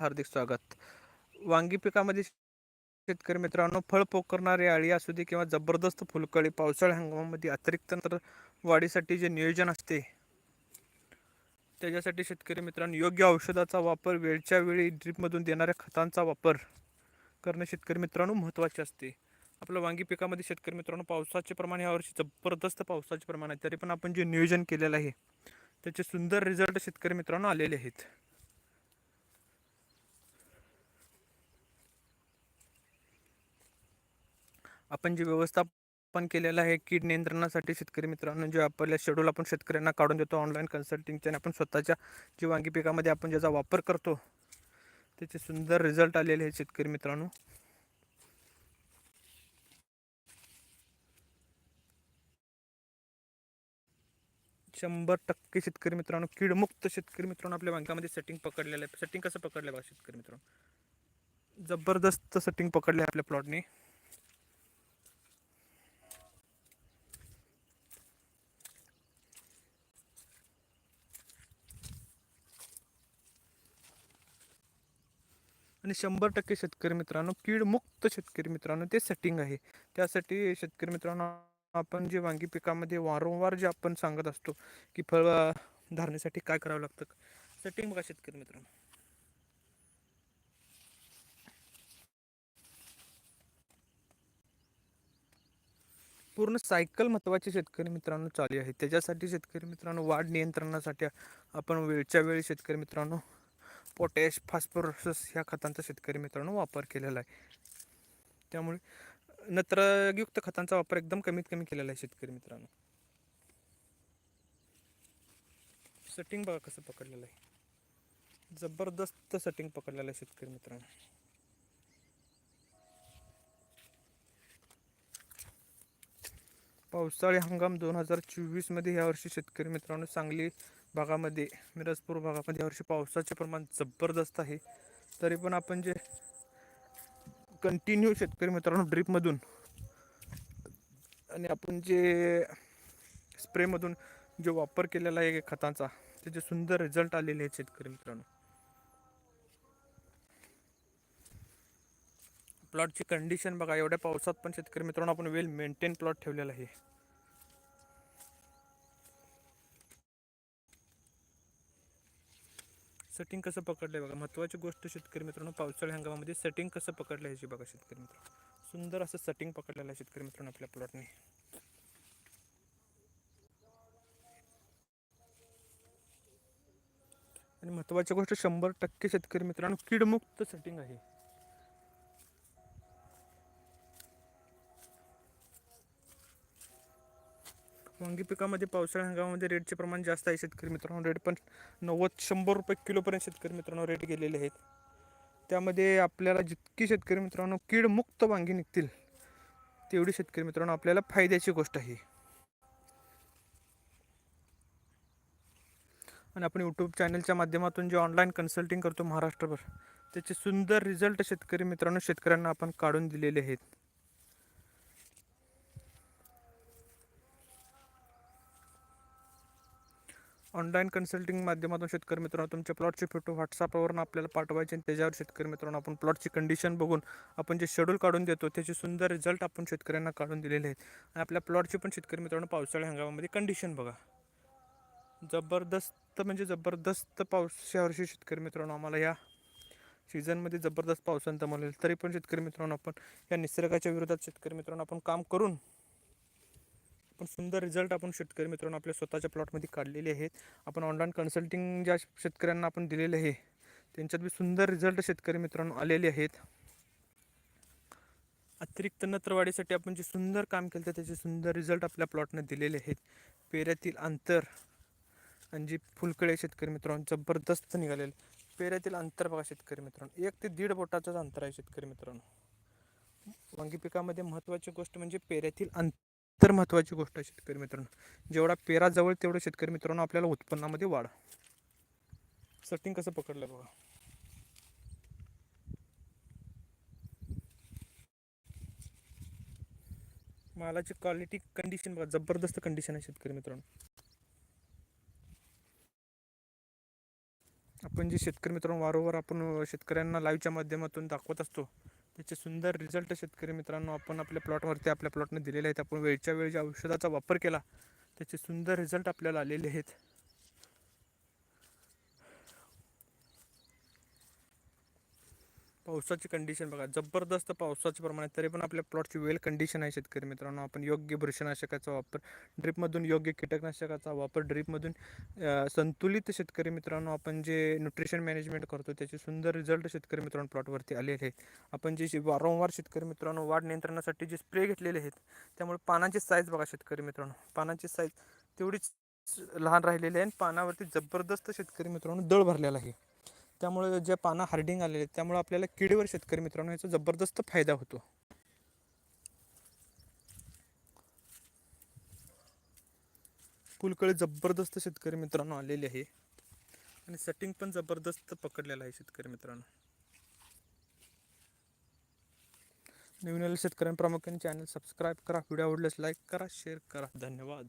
हार्दिक स्वागत. वांगी पिकामध्ये शेतकरी मित्रांनो फळ पोकरणारी आळी असू दे किंवा जबरदस्त फुलकळी पावसाळ्या हंगामामध्ये अतिरिक्त नंतर वाढीसाठी जे नियोजन असते त्याच्यासाठी शेतकरी मित्रांनो योग्य औषधाचा वापर वेळच्या वेळी ड्रीपमधून देणाऱ्या खतांचा वापर करणे शेतकरी मित्रांनो महत्त्वाचे असते. आपल्या वांगी पिकामध्ये शेतकरी मित्रांनो पावसाचे प्रमाण यावर्षी जबरदस्त पावसाचे प्रमाण आहे. तरी पण आपण जे नियोजन केलेलं आहे त्याचे सुंदर रिझल्ट शेतकरी मित्रांनो आलेले आहेत. आपण जे व्यवस्थापन केलेलं आहे कीड नियंत्रणासाठी शेतकरी मित्रांनो जे आपल्या शेड्यूल आपण शेतकऱ्यांना काढून देतो ऑनलाईन कन्सल्टिंगचे आणि आपण स्वतःच्या जी वांगी पिकामध्ये आपण ज्याचा वापर करतो त्याचे सुंदर रिझल्ट आलेले आहेत शेतकरी मित्रांनो. शंभर टक्के शेतकरी मित्रांनो कीडमुक्त शेतकरी मित्रांनो आपल्या वांग्यामध्ये सेटिंग पकडलेलं आहे. सेटिंग कसं पकडलं बा शेतकरी मित्रांनो? जबरदस्त सेटिंग पकडले आपल्या प्लॉटने आणि शंभर टक्के शेतकरी मित्रांनो कीडमुक्त शेतकरी मित्रांनो ते सेटिंग आहे. त्यासाठी शेतकरी मित्रांनो आपण जे वांगी पिकामध्ये वारंवार जे आपण सांगत असतो की फळ अ, धारणेसाठी काय करावं लागतं सेटिंग बघा शेतकरी मित्रांनो. पूर्ण सायकल महत्त्वाचे शेतकरी मित्रांनो चालू आहे. त्याच्यासाठी शेतकरी मित्रांनो वाढ नियंत्रणासाठी आपण वेळच्या वेळी शेतकरी मित्रांनो पोटॅश फॉस्फोरसस ह्या खतांचा शेतकरी मित्रांनो वापर केलेला आहे. त्यामुळे नत्रयुक्त खतांचा वापर एकदम कमीत कमी केलेला आहे शेतकरी मित्रांनो. सेटिंग बघा कसं पकडलेलं आहे. जबरदस्त सेटिंग पकडलेलं आहे शेतकरी मित्रांनो. पावसाळी हंगाम दोन हजार चोवीसमध्ये यावर्षी शेतकरी मित्रांनो सांगली भागामध्ये मिरजपूर भागामध्ये यावर्षी पावसाचे प्रमाण जबरदस्त आहे. तरी पण आपण जे कंटिन्यू शेतकरी मित्रांनो ड्रीपमधून आणि आपण जे स्प्रेमधून जो वापर केलेला आहे खतांचा त्याचे सुंदर रिझल्ट आलेले आहेत शेतकरी मित्रांनो. प्लॉटची कंडिशन बघा एवढ्या पावसात पण शेतकरी मित्रांनो आपण वेल मेंटेन प्लॉट ठेवलेला आहे. सेटिंग कसं पकडलंय बघा. महत्त्वाची गोष्ट शेतकरी मित्रांनो पावसाळ्या हंगामामध्ये सेटिंग कसं पकडलं ह्याची बघा शेतकरी मित्र. सुंदर असं सेटिंग पकडलेलं आहे शेतकरी मित्रांनो आपल्या प्लॉटने. आणि महत्त्वाची गोष्ट शंभर टक्के शेतकरी मित्रांनो कीडमुक्त सेटिंग आहे. वांगी पिकामध्ये पावसाळ्या हंगामामध्ये रेटचे प्रमाण जास्त आहे शेतकरी मित्रांनो. रेट पण नव्वद शंभर रुपये किलोपर्यंत शेतकरी मित्रांनो रेट गेलेले आहेत. त्यामध्ये आपल्याला जितकी शेतकरी मित्रांनो कीडमुक्त वांगी निघतील तेवढी शेतकरी मित्रांनो आपल्याला फायद्याची गोष्ट आहे. आणि आपण यूट्यूब चॅनलच्या माध्यमातून जे ऑनलाईन कन्सल्टिंग करतो महाराष्ट्रभर त्याचे सुंदर रिझल्ट शेतकरी मित्रांनो शेतकऱ्यांना आपण काढून दिलेले आहेत. ऑनलाईन कन्सल्टिंग माध्यमातून शेतकरी मित्रांनो तुमच्या प्लॉटचे फोटो व्हॉट्सअपवरून आपल्याला पाठवायचे आणि त्याच्यावर शेतकरी मित्रांनो आपण प्लॉटची कंडिशन बघून आपण जे शेड्यूल काढून देतो त्याचे सुंदर रिझल्ट आपण शेतकऱ्यांना काढून दिलेले आहेत. आणि आपल्या प्लॉटची पण शेतकरी मित्रांनो पावसाळ्या हंगामामध्ये कंडिशन बघा. जबरदस्त म्हणजे जबरदस्त पाऊस यावर्षी शेतकरी मित्रांनो आम्हाला या सीझनमध्ये जबरदस्त पावसानं जमवलेलं तरी पण शेतकरी मित्रांनो आपण या निसर्गाच्या विरोधात शेतकरी मित्रांनो आपण काम करून पण सुंदर रिझल्ट आपण शेतकरी मित्रांनो आपल्या स्वतःच्या प्लॉटमध्ये काढलेले आहेत. आपण ऑनलाईन कन्सल्टिंग ज्या शेतकऱ्यांना आपण दिलेले आहे त्यांच्यात बी सुंदर रिझल्ट शेतकरी मित्रांनो आलेले आहेत. अतिरिक्त नत्रवाढीसाठी आपण जे सुंदर काम केलं तर त्याचे सुंदर रिझल्ट आपल्या प्लॉटने दिलेले आहेत. पेऱ्यातील अंतर आणि जी फुलकळे शेतकरी मित्रांनो जबरदस्त निघालेले. पेऱ्यातील अंतर बघा शेतकरी मित्रांनो एक ते दीड बोटाचंच अंतर आहे शेतकरी मित्रांनो. वांगी पिकामध्ये महत्त्वाची गोष्ट म्हणजे पेऱ्यातील अंतर. महत्त्वाची गोष्ट आहे शेतकरी मित्रांनो. जेवढा पेरा जवळ तेवढं शेतकरी मित्रांनो आपल्याला उत्पन्नामध्ये वाढ. सटिंग कसं पकडलं बघा. मालाची क्वालिटी कंडिशन बघा जबरदस्त कंडिशन आहे शेतकरी मित्रांनो. आपण जे शेतकरी मित्रांनो वारंवार आपण शेतकऱ्यांना लाईव्हच्या माध्यमातून दाखवत असतो त्याचे सुंदर रिझल्ट शेतकरी मित्रांनो आपण आपल्या प्लॉटवरती आपल्या प्लॉटने दिलेले आहेत. आपण वेळच्या वेळी ज्या औषधाचा वापर केला त्याचे सुंदर रिझल्ट आपल्याला आलेले आहेत. पावसाची कंडिशन बघा. जबरदस्त पावसाचे प्रमाण आहे तरी पण आपल्या प्लॉटची वेल कंडिशन आहे शेतकरी मित्रांनो. आपण योग्य बुरशीनाशकाचा वापर ड्रीपमधून योग्य कीटकनाशकाचा वापर ड्रिपमधून संतुलित शेतकरी मित्रांनो आपण जे न्यूट्रिशन मॅनेजमेंट करतो त्याचे सुंदर रिझल्ट शेतकरी मित्रांनो प्लॉटवरती आलेले आहेत. आपण जे वारंवार शेतकरी मित्रांनो वाढ नियंत्रणासाठी जे स्प्रे घेतलेले आहेत त्यामुळे पानाची साईज बघा शेतकरी मित्रांनो. पानाची साईज तेवढीच लहान राहिलेली आहे आणि पानावरती जबरदस्त शेतकरी मित्रांनो दळ भरलेला आहे. त्यामुळे जे पानं हार्डिंग आलेले आहेत त्यामुळे आपल्याला किडीवर शेतकरी मित्रांनो याचा जबरदस्त फायदा होतो. फुलकळी जबरदस्त शेतकरी मित्रांनो आलेली आहे. आणि सेटिंग पण जबरदस्त पकडलेलं आहे शेतकरी मित्रांनो. नवीन आलेल्या शेतकऱ्यांना प्रामुख्याने चॅनल सबस्क्राईब करा व्हिडिओ आवडल्यास लाईक करा शेअर करा. धन्यवाद.